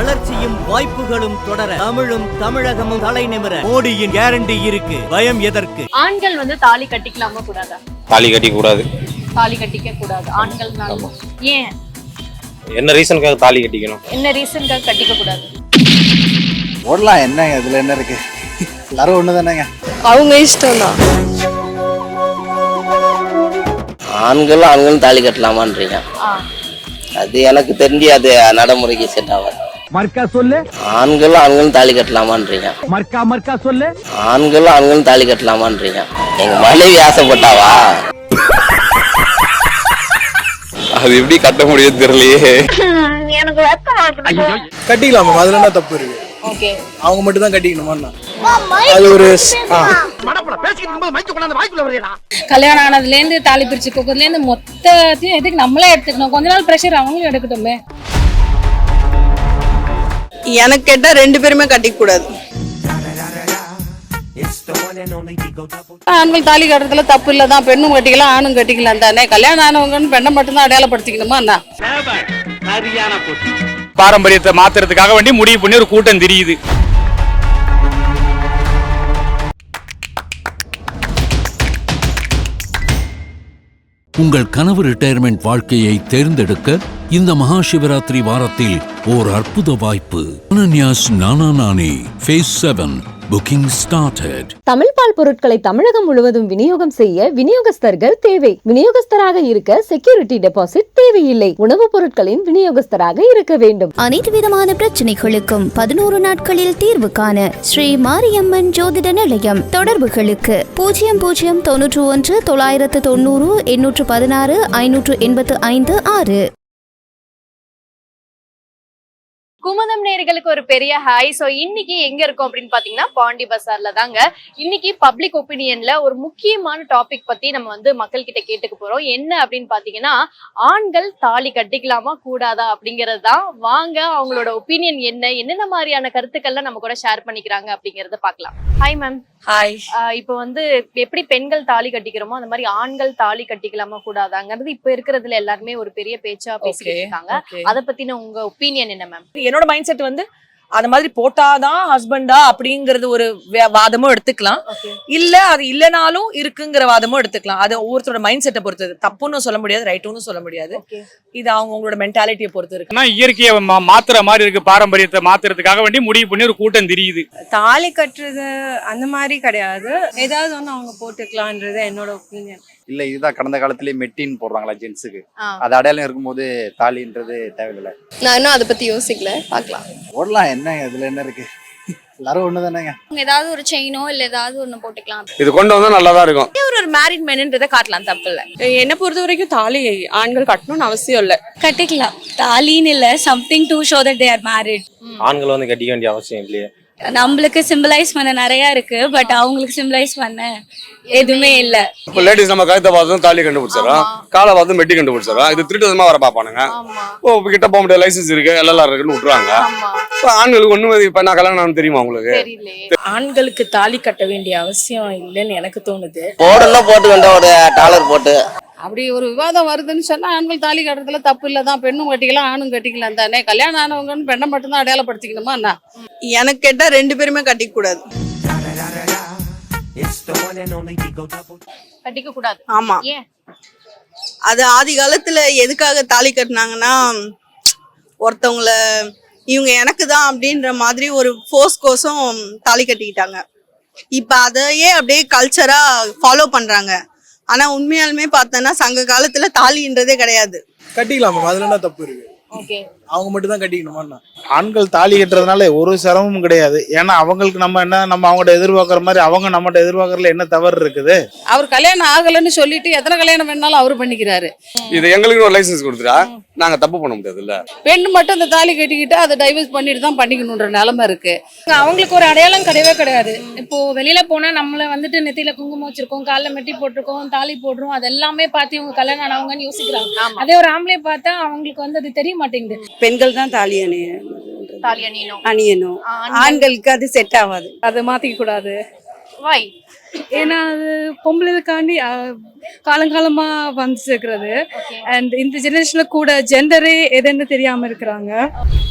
வளர்ச்சியும் வாய்ப்புகளும் தொடர தமிழும் தமிழகமும் தலை நிமிர. மோடியின் கேரண்டி இருக்கு. பயம் எதற்கு? ஆண்கள் வந்து தாலி கட்டிக்கலாமா கூடாதா? தாலி கட்டிக்க கூடாது தாலி கட்டிக்க கூடாது. ஆண்கள்னால. ஏன்? என்ன ரீசனுக்காக தாலி கட்டிக்கணும்? என்ன ரீசன்காக கட்டிக்க கூடாது? போடலாம். என்னங்க இதுல என்ன இருக்கு? எல்லாரும் ஒண்ணு தானேங்க அவங்க இஷ்டம் தான் ஆண்களும் ஆண்களும் தாலி கட்டலாமான்றீங்க. அது எனக்கு தெரிஞ்சு அது நடைமுறைக்கு செட் ஆகாது மர்க்கா சொல்லு. ஆண்களும் ஆண்களும் தாலி கட்டலாமான்றீங்க. மர்க்கா மர்க்கா சொல்லு. ஆண்களும் ஆண்களும் தாலி கட்டலாமான்றீங்க. எங்க மனைவி ஆசைப்பட்டாவா? அது எப்படி கட்ட முடியும் தெரியலையே. கட்டிக்கலாம்? மேம் அதுல என்ன தப்பு இருக்கு? ஓகே. அவங்க மட்டும் தான் கட்டிக்கணுமா அது ஒரு. கல்யாணம் ஆனதுலேருந்து தாலி பிரிச்சு கொடுக்கறதுலேருந்து மொத்தத்தையும் எதுக்கு நம்மளே எடுத்துக்கணும்? கொஞ்ச நாள் ப்ரெஷர் அவங்களும் எடுக்கட்டுமே. எனக்கு கேட்டா ரெண்டு பேருமே கட்டிக்க கூடாது. ஆண்கள் தாலி கட்டுறதுல தப்பு இல்லை தான் பெண்ணும் கட்டிக்கலாம் ஆணும் கட்டிக்கலாம் தானே. கல்யாணம் ஆனவங்கன்னு பெண்ணை மட்டும்தான் அடையாளப்படுத்திக்கணுமா என்ன பாரம்பரியத்தை மாத்துறதுக்காக வேண்டி முடிவு பண்ணி ஒரு கூட்டம் தெரியுது. உங்கள் கனவு ரிட்டையர்மெண்ட் வாழ்க்கையை தேர்ந்தெடுக்க இந்த மகா சிவராத்திரி வாரத்தில் ஓர் அற்புத வாய்ப்பு. Ananyas Nana Nani phase seven booking started Tamil பால் பொருட்களை தமிழகம் முழுவதும் விநியோகம் செய்ய விநியோகஸ்தர்கள் தேவை. விநியோகஸ்தராக இருக்க செக்யூரிட்டி டெபாசிட் தேவையில்லை. உணவுப் பொருட்களின் விநியோகஸ்தராக இருக்க வேண்டும். அனைத்து விதமான பிரச்சனைகளுக்கும் பதினோரு நாட்களில் தீர்வு காண ஸ்ரீ மாரியம்மன் ஜோதிட நிலையம் தொடர்புகளுக்கு. பூஜ்ஜியம் பூஜ்ஜியம் தொன்னூற்று ஒன்று தொள்ளாயிரத்து தொண்ணூறு எண்ணூற்று பதினாறு ஐநூற்று எண்பத்து ஐந்து ஆறு. குமுதம் நேர்களுக்கு ஒரு பெரிய ஹாய் சோ இன்னைக்கு எங்க இருக்கோம் அப்படின்னு பாத்தீங்கன்னா பாண்டி பசார்ல தாங்க. இன்னைக்கு பப்ளிக் ஒப்பீனியன்ல ஒரு முக்கியமான டாபிக் பத்தி நம்ம வந்து மக்கள் கிட்ட கேட்டுக்க போறோம். என்ன அப்படின்னு பாத்தீங்கன்னா ஆண்கள் தாலி கட்டிக்கலாமா கூடாதா அப்படிங்கிறது தான். வாங்க அவங்களோட ஒப்பீனியன் என்ன என்னென்ன மாதிரியான கருத்துக்கள்லாம் நம்ம கூட ஷேர் பண்ணிக்கிறாங்க அப்படிங்கறத பார்க்கலாம். ஹாய் மேம் ஹாய் இப்போ வந்து எப்படி பெண்கள் தாலி கட்டிக்கிறோமோ அந்த மாதிரி ஆண்கள் தாலி கட்டிக்கலாமா கூடாதாங்கிறது இப்ப இருக்கிறதுல எல்லாருமே ஒரு பெரிய பேச்சா பேசிட்டு இருக்காங்க. அத பத்தின உங்க ஒப்பீனியன் என்ன மேம் என்னோட மைண்ட் செட் வந்து அந்த மாதிரி போட்டாதான் ஹஸ்பண்டா அப்படிங்கறது ஒரு வாதமும் எடுத்துக்கலாம். இல்ல அது இல்லனாலும் இருக்குங்கிற வாதமும் எடுத்துக்கலாம். அது ஒவ்வொருத்தரோட மைண்ட் செட்டை பொறுத்தது. தப்புன்னு சொல்ல முடியாது ரைட்டுன்னு சொல்ல முடியாது. இது அவங்க உங்களோட மென்டாலிட்டியை பொறுத்து இருக்கு. இயற்கையை மா- மாத்துற மாதிரி இருக்கு பாரம்பரியத்தை மாத்துறதுக்காக வேண்டி முடிவு பண்ணி ஒரு கூட்டம் தெரியுது. தாலி கட்டுறது அந்த மாதிரி கிடையாது. ஏதாவது ஒன்று அவங்க போட்டுக்கலான்றது என்னோட ஒப்பீனியன் இல்ல இதுதான் கடந்த காலத்திலேயே மெட்டின் போடுறாங்களா ஜென்ஸுக்கு. அது அடையாளம் இருக்கும்போது தாலின்றது தேவையில்லை. நான் இன்னும் அதை பத்தி யோசிக்கல பார்க்கலாம். போடலாம் என்னங்க இதுல என்ன இருக்கு? எல்லாரும் ஒண்ணு தானேங்க ஏதாவது ஒரு செயினோ இல்ல ஏதாவது ஒண்ணு போட்டுக்கலாம். இது கொண்டு வந்தா நல்லா தான் இருக்கும் ஒரு மேரிட் மேனுன்றதை காட்டலாம் தப்பு இல்ல என்னை பொறுத்த வரைக்கும் தாலி ஆண்கள் கட்டணும்னு அவசியம் இல்லை. கட்டிக்கலாம். தாலின்னு இல்ல something to show that they are married ஆண்கள் வந்து கட்டிக்க வேண்டிய அவசியம் இல்லையே. நம்மளுக்கு சிம்பிளைஸ் பண்ண நிறைய இருக்கு பட் அவங்களுக்கு சிம்பிளைஸ் பண்ண எதுவுமே இல்ல. இப்போ லேடிஸ் நம்ம கழுத்தை பார்த்து தாலி கண்டுபிடிச்சிடறோம். காலை பார்த்து மெட்டி கண்டுபிடிச்சிடறோம். இது திருட்டு விதமா வர பார்ப்பானுங்க. ஆமா. ஓ இப்ப கிட்ட போக முடியாது லைசன்ஸ் இருக்கு எல்எல்ஆர் இருக்குன்னு விட்டுறாங்க ஆமா. இப்போ ஆண்களுக்கு ஒண்ணுமே இப்ப நான் கல்யாணம் தெரியுமா உங்களுக்கு? ஆண்களுக்கு தாலி கட்ட வேண்டிய அவசியம் இல்லைன்னு எனக்கு தோணுது. போடணும் போட்டுக்கிட்ட ஒரு டாலர் போட்டு. அப்படி ஒரு விவாதம் வருதுன்னு சொன்னா ஆண்கள் தாலி கட்டுறதுல தப்பு இல்லை தான். பெண்ணும் கட்டிக்கலாம் ஆணும் கட்டிக்கலாம் தானே. கல்யாணம் ஆனவங்கன்னு பெண்ணை மட்டும்தான் அடையாளப்படுத்திக்கணுமா என்ன? எனக்கு கேட்டா ரெண்டு பேருமே கட்டிக்க கூடாது. கட்டிக்க கூடாது. ஆமா. அது ஆதி காலத்துல எதுக்காக தாலி கட்டினாங்கன்னா ஒருத்தவங்கள இவங்க எனக்கு தான் அப்படின்ற மாதிரி ஒரு ஃபோர்ஸ் கோசம் தாலி கட்டிக்கிட்டாங்க. இப்ப அதையே அப்படியே கல்ச்சரா ஃபாலோ பண்றாங்க. ஆனா உண்மையாலுமே பார்த்தோன்னா சங்க காலத்துல தாலின்றதே கிடையாது. கட்டிக்கலாம் மேம். அதுல என்ன தப்பு இருக்கு? ஓகே அவங்க மட்டும் தான் கட்டிக்கணுமா ஆண்கள் தாலி கட்டுறதுனால ஒரு சிரமமும் கிடையாது. ஏன்னா அவங்களுக்கு நம்ம என்ன நம்ம அவங்கள்ட்ட எதிர்பார்க்குற மாதிரி அவங்க நம்மகிட்ட எதிர்பார்க்கறதுல என்ன தவறு இருக்குது? அவர் கல்யாணம் ஆகலைன்னு சொல்லிட்டு எத்தனை கல்யாணம் வேணாலும் அவரு பண்ணிக்கிறாரு. இது எங்களுக்கு ஒரு லைசன்ஸ் கொடுத்துட்டா நாங்க தப்பு பண்ண முடியாது இல்ல? பெண்ணு மட்டும் இந்த தாலி கட்டிக்கிட்டு அதை டைவர்ஸ் பண்ணிட்டு தான் பண்ணிக்கணுன்ற நிலைமை இருக்கு. அவங்களுக்கு ஒரு அடையாளம் கிடையவே கிடையாது. இப்போ வெளியில போனா நம்மள வந்துட்டு நெத்தியில குங்குமம் வச்சிருக்கோம் கால்ல மெட்டி போட்டிருக்கோம் தாலி போடுறோம் அது எல்லாமே பார்த்து இவங்க கல்யாணம் ஆனவங்கன்னு யோசிக்கிறாங்க. அதே ஒரு ஆம்பளை பார்த்தா அவங்களுக்கு வந்து அது தெரிய மாட்டேங்குது. பெண்கள் தான் தாலி அணிய தாலி அணியணும். அணியணும். ஆண்கள் ஆண்களுக்கு அது செட் ஆகாது. அதை மாத்திக்க கூடாது. வை ஏன்னா அது பொம்பளைக்காண்டி காலங்காலமா வந்துட்டு இருக்கிறது அண்ட் இந்த ஜெனரேஷன்ல கூட ஜெண்டரே எதுன்னு தெரியாம இருக்கிறாங்க.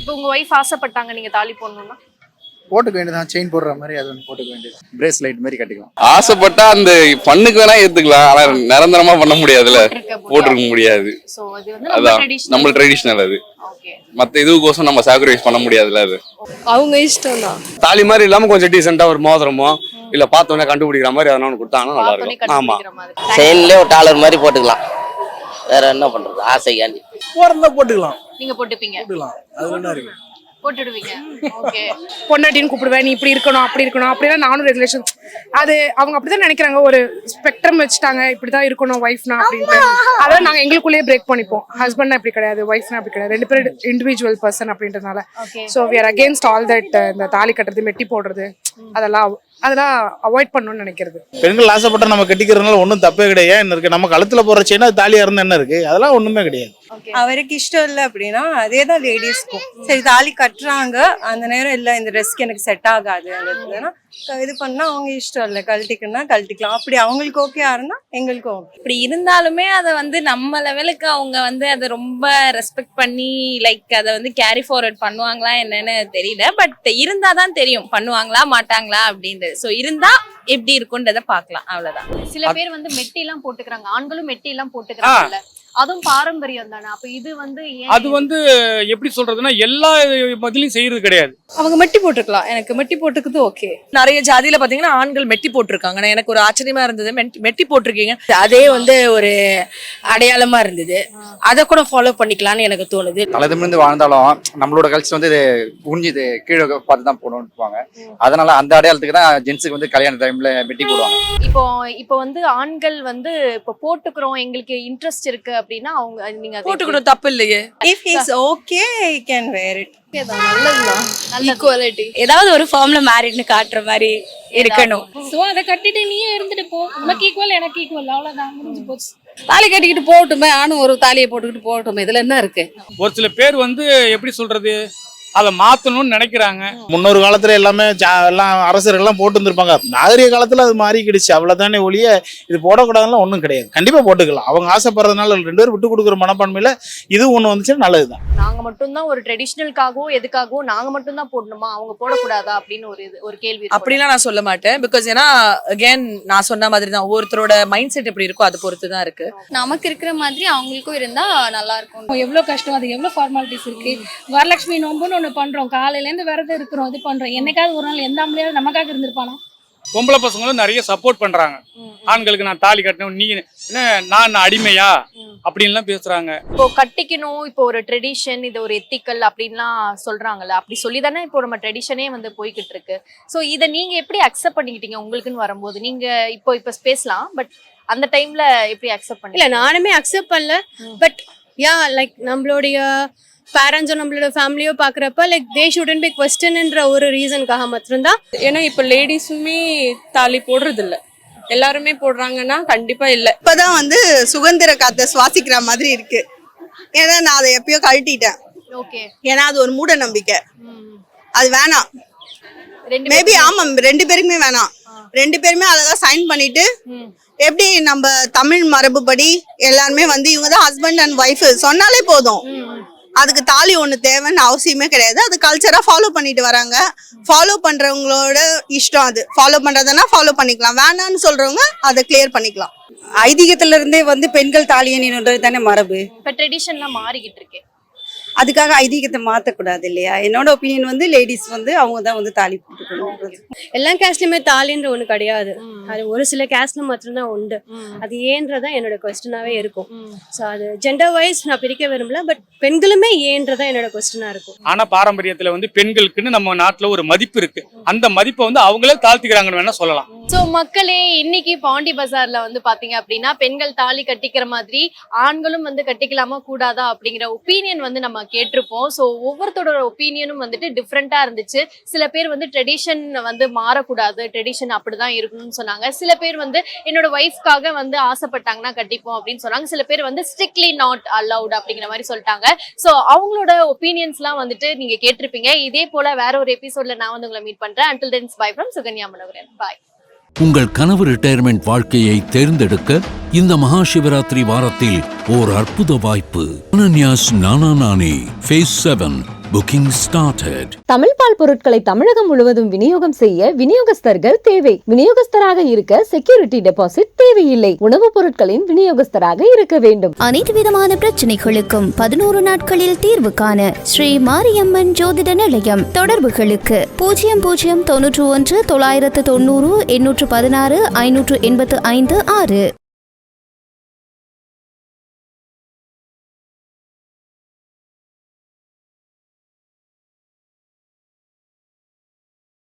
இப்போ உங்க ஒய்ஃப் ஆசைப்பட்டாங்க நீங்க தாலி போடணும்னா? போட்டுக்க வேண்டியதான் செயின் போடுற மாதிரி அது ஒன்று போட்டுக்க வேண்டியது பிரேஸ்லைட் மாதிரி கட்டிக்கலாம். ஆசைப்பட்டா அந்த பண்ணுக்கு வேணா ஏத்துக்கலாம். ஆனா நிரந்தரமா பண்ண முடியாதுல்ல. போட்டிருக்க முடியாது. சோ அது வந்து நம்ம அதான். ட்ரெடிஷனல் நம்ம ட்ரெடிஷனல் அது. மத்த இதுக்கோசம் நம்ம சாக்ரிஃபைஸ் பண்ண முடியாதுல்ல அது. அவங்க இஷ்டம் தான் தாலி மாதிரி இல்லாம கொஞ்சம் டீசெண்டா ஒரு மோதிரமோ இல்ல பார்த்தோன்னே கண்டுபிடிக்கிற மாதிரி அதனால ஒண்ணு கொடுத்தாங்கன்னா நல்லா இருக்கும். ஆமா. செயின்லேயே ஒரு டாலர் மாதிரி போட்டுக்கலாம். வேற என்ன பண்றது? ஆசைக்காண்டி போறதா போட்டுக்கலாம். நீங்க போட்டுப்பீங்க. போட்டுக்கலாம். அது என்ன இருக்கு போட்டுடுவீங்க. ஓகே பொண்டாட்டின்னு கூப்பிடுவேன் நீ இப்படி இருக்கணும் அப்படி இருக்கணும் அப்படிலாம் நானும் ரெகுலேஷன் அது அவங்க அப்படிதான் நினைக்கிறாங்க. ஒரு ஸ்பெக்ட்ரம் வச்சுட்டாங்க இப்படிதான் இருக்கணும் ஒய்ஃப்னா அப்படின்ட்டு. அதான் நாங்க எங்களுக்குள்ளேயே பிரேக் பண்ணிப்போம். ஹஸ்பண்ட்னா இப்படி கிடையாது ஒய்ஃப்னா அப்படி கிடையாது. ரெண்டு பேரும் இண்டிவிஜுவல் பர்சன் அப்படின்றதுனால. So we are against all that இந்த தாலி கட்டுறது மெட்டி போடுறது அதெல்லாம் அதெல்லாம் அவாய்ட் பண்ணணும்னு நினைக்கிறது. பெண்கள் ஆசைப்பட்டா நம்ம கட்டிக்கிறதுனால ஒன்றும் தப்பே கிடையாது. என்ன இருக்கு? நம்ம கழுத்துல போற செயினா தாலியா இருந்தா என்ன இருக்கு? அதெல்லாம் ஒண்ணுமே கிடையாது. அவருக்கு இஷ்டம் இல்லை அப்படின்னா அதே தான் லேடிஸ்க்கும் சரி தாலி கட்டுறாங்க. அந்த நேரம் இல்லை இந்த ட்ரெஸ்க்கு எனக்கு செட் ஆகாது. இதுலனா இது பண்ணா அவங்க இஷ்டம் இல்லை. கழட்டிக்கணும்னா கழட்டிக்கலாம். அப்படி அவங்களுக்கு ஓகே இருந்தா எங்களுக்கும் ஓகே இப்படி இருந்தாலுமே அதை வந்து நம்ம லெவலுக்கு அவங்க வந்து அதை ரொம்ப ரெஸ்பெக்ட் பண்ணி லைக் அதை வந்து கேரி ஃபார்வர்ட் பண்ணுவாங்களா என்னன்னு தெரியல. பட் இருந்தா தான் தெரியும். பண்ணுவாங்களா மாட்டாங்களா அப்படின்றது ஸோ இருந்தா எப்படி இருக்குன்றத பார்க்கலாம். அவ்வளவுதான். சில பேர் வந்து மெட்டி எல்லாம் போட்டுக்கிறாங்க. ஆண்களும் மெட்டி எல்லாம் போட்டுக்கிறாங்கல்ல அதுவும் பாரம்பரியம் தானே? அப்ப இது வந்து அது வந்து எப்படி சொல்றதுன்னா எல்லா பதிலையும் செய்யறது கிடையாது. அவங்க மெட்டி போட்டுக்கலாம் எனக்கு மெட்டி போட்டுக்கிறது ஓகே நிறைய ஜாதியில பாத்தீங்கன்னா ஆண்கள் மெட்டி போட்டிருக்காங்க. நான் எனக்கு ஒரு ஆச்சரியமா இருந்தது. மெட்டி- மெட்டி போட்டிருக்கீங்க. அதே வந்து ஒரு அடையாளமா இருந்தது. அதை கூட ஃபாலோ பண்ணிக்கலாம்னு எனக்கு தோணுது. தலை நிமிர்ந்து வாழ்ந்தாலும் நம்மளோட கல்ச்சர் வந்து இது குனிஞ்சு இது கீழே பார்த்து தான் போடணும்னுவாங்க அதனால அந்த அடையாளத்துக்கு தான் ஜென்ஸுக்கு வந்து கல்யாண டைம்ல மெட்டி போடுவாங்க. இப்போ இப்போ வந்து ஆண்கள் வந்து இப்போ போட்டுக்கிறோம். எங்களுக்கு இன்ட்ரெஸ்ட் இருக்கு அப்படின்னா அவங்க நீங்க அதை போட்டுக்கணும் தப்பு இல்லையே if is okay I can wear it equality ஏதாவது ஒரு ஃபார்ம்ல மேரிட்னு காட்டுற மாதிரி இருக்கணும். ஸோ அதை கட்டிட்டு நீயே இருந்துட்டு போ. உனக்கு ஈக்குவல் எனக்கு ஈக்குவல் அவ்வளோதான் முடிஞ்சு போச்சு. தாலி கட்டிக்கிட்டு போகட்டுமே ஆணும் ஒரு தாலியை போட்டுக்கிட்டு போகட்டுமே. இதுல என்ன இருக்கு? ஒரு சில பேர் வந்து எப்படி சொல்றது? அதை மாத்தணும்னு நினைக்கிறாங்க. முன்னொரு காலத்துல எல்லாமே ஜா- எல்லாம் அரசர்கள் எல்லாம் போட்டு இருந்திருப்பாங்க நாகரிக காலத்துல அது மாறிக்கிடுச்சு. அவ்வளவுதானே ஒழிய இது போடக்கூடாதுலாம் ஒண்ணும் கிடையாது. கண்டிப்பா போட்டுக்கலாம். அவங்க ஆசைப்படுறதுனால ரெண்டு பேரும் விட்டு கொடுக்குற மனப்பான்மையில இது ஒண்ணு வந்துச்சுன்னா நல்லதுதான். நாங்க மட்டும்தான் ஒரு ட்ரெடிஷ்னல்காகவோ எதுக்காகவோ நாங்க மட்டும்தான் போடணுமா? அவங்க போடக்கூடாதா? அப்படின்னு ஒரு இது ஒரு கேள்வி. அப்படிலாம் நான் சொல்ல மாட்டேன். பிகாஸ் ஏன்னா அகைன் நான் சொன்ன மாதிரி தான் ஒவ்வொருத்தரோட மைண்ட் செட் எப்படி இருக்கோ அதை பொறுத்து தான் இருக்கு. நமக்கு இருக்கிற மாதிரி அவங்களுக்கும் இருந்தா நல்லா இருக்கும் எவ்வளவு கஷ்டம் அது எவ்வளவு ஃபார்மாலிட்டிஸ் இருக்கு? வரலட்சுமி நோம்புன்னு ஒண்ணு பண்றோம். காலையில இருந்து விரதம் இருக்கிறோம். இது பண்றோம். என்னைக்காவது ஒரு நாள் எந்த ஆம்பளையாவது நமக்காக இருந்திருப்பானா? பொம்பளை பசங்களும் நிறைய சப்போர்ட் பண்றாங்க. ஆண்களுக்கு நான் தாலி கட்டணும் நீ என்ன நான் அடிமையா? அப்படின்லாம் பேசுறாங்க. இப்போ கட்டிக்கணும் இப்போ ஒரு ட்ரெடிஷன் இது ஒரு எத்திக்கல் அப்படின்லாம் சொல்றாங்கல்ல. அப்படி சொல்லி தானே இப்போ நம்ம ட்ரெடிஷனே வந்து போய்கிட்டு இருக்கு. ஸோ இதை நீங்க எப்படி அக்செப்ட் பண்ணிக்கிட்டீங்க உங்களுக்குன்னு வரும்போது? நீங்க இப்போ இப்போ பேசலாம் பட் அந்த டைம்ல எப்படி அக்செப்ட் பண்ணி இல்ல நானுமே அக்செப்ட் பண்ணல. பட் யா லைக் நம்மளுடைய பேரண்ட்ஸோ நம்மளோட ஃபேமிலியோ பாக்குறப்ப லைக் தே ஷுடன் பி கொஸ்டின்ன்ற ஒரு ரீசனுக்காக மட்டும்தான் ஏன்னா இப்ப லேடிஸுமே தாலி போடுறது இல்ல எல்லாருமே போடுறாங்கன்னா கண்டிப்பா இல்ல. இப்பதான் வந்து சுதந்திர காத்த சுவாசிக்கிற மாதிரி இருக்கு. ஏன்னா நான் அதை எப்பயோ கழட்டிட்டேன். ஓகே ஏன்னா அது ஒரு மூட நம்பிக்கை அது வேணாம். ரெண்டு மேபி ஆமாம் ரெண்டு பேருக்குமே வேணாம். ரெண்டு பேருமே அழகா சைன் பண்ணிட்டு எப்படி நம்ம தமிழ் மரபுப்படி எல்லாருமே வந்து இவங்க தான் ஹஸ்பண்ட் அண்ட் ஒய்ஃப் சொன்னாலே போதும். அதுக்கு தாலி ஒண்ணு தேவைன்னு அவசியமே கிடையாது. அது கல்ச்சரா ஃபாலோ பண்ணிட்டு வராங்க. ஃபாலோ பண்றவங்களோட இஷ்டம் அது. ஃபாலோ பண்றதுன்னா ஃபாலோ பண்ணிக்கலாம். வேணாம்னு சொல்றவங்க அதை கிளியர் பண்ணிக்கலாம். ஐதீகத்துல இருந்தே வந்து பெண்கள் தாலி அணியணுன்றது தானே மரபு? இப்போ ட்ரெடிஷன்லாம் மாறிக்கிட்டு இருக்கு. அதுக்காக ஐதீகத்தை மாத்தக்கூடாது இல்லையா? என்னோட ஒப்பீனியன் வந்து லேடிஸ் வந்து அவங்க தான் வந்து தாலி போட்டுக்கணும். எல்லா கேஸ்ட்லயுமே தாலின்ற ஒண்ணு கிடையாது. அது ஒரு சில கேஸ்ட்ல மட்டும்தான் உண்டு. அது ஏன்றதா என்னோட கொஸ்டினாவே இருக்கும். ஸோ அது ஜெண்டர் வைஸ் நான் பிரிக்க விரும்பல பட் பெண்களுமே ஏன்றதா என்னோட கொஸ்டினா இருக்கும். ஆனா பாரம்பரியத்துல வந்து பெண்களுக்குன்னு நம்ம நாட்டுல ஒரு மதிப்பு இருக்கு. அந்த மதிப்பை வந்து அவங்களே தாழ்த்திக்கிறாங்கன்னு வேணா சொல்லலாம். ஸோ மக்களே இன்னைக்கு பாண்டி பஜார்ல வந்து பாத்தீங்க அப்படின்னா பெண்கள் தாலி கட்டிக்கிற மாதிரி ஆண்களும் வந்து கட்டிக்கலாமா கூடாதா அப்படிங்கிற ஒப்பீனியன் வந்து நம்ம கேட்டிருப்போம். ஸோ ஒவ்வொருத்தரோட ஒப்பீனியனும் வந்துட்டு டிஃப்ரெண்ட்டாக இருந்துச்சு. சில பேர் வந்து ட்ரெடிஷன் வந்து மாறக்கூடாது. ட்ரெடிஷன் அப்படிதான் இருக்கணும்னு சொன்னாங்க. சில பேர் வந்து என்னோட ஒய்ஃப்காக வந்து ஆசைப்பட்டாங்கன்னா கட்டிப்போம் அப்படின்னு சொன்னாங்க. சில பேர் வந்து ஸ்ட்ரிக்ட்லி நாட் அலவுட் அப்படிங்கிற மாதிரி சொல்லிட்டாங்க. ஸோ அவங்களோட ஒப்பீனியன்ஸ்லாம் வந்துட்டு நீங்க கேட்டிருப்பீங்க. இதே போல வேற ஒரு எபிசோட்ல நான் வந்து உங்களை மீட் பண்றேன். Until then bye from Sukanya Manoharan bye உங்கள் கனவு ரிட்டையர்மெண்ட் வாழ்க்கையை தேர்ந்தெடுக்க இந்த மகா சிவராத்திரி வாரத்தில் ஓர் அற்புத வாய்ப்பு. Ananya's Nana Nani phase seven booking started Tamil பால் பொருட்களை தமிழகம் முழுவதும் விநியோகம் செய்ய விநியோகஸ்தர்கள் தேவை. விநியோகஸ்தராக இருக்க செக்யூரிட்டி டெபாசிட் தேவையில்லை. உணவுப் பொருட்களின் விநியோகஸ்தராக இருக்க வேண்டும். அனைத்து விதமான பிரச்சனைகளுக்கும் பதினோரு நாட்களில் தீர்வு காண ஸ்ரீ மாரியம்மன் ஜோதிட நிலையம் தொடர்புகளுக்கு. பூஜ்ஜியம் பூஜ்ஜியம் தொன்னூற்று ஒன்று தொள்ளாயிரத்து தொண்ணூறு எண்ணூற்று பதினாறு ஐநூற்று எண்பத்து ஐந்து ஆறு.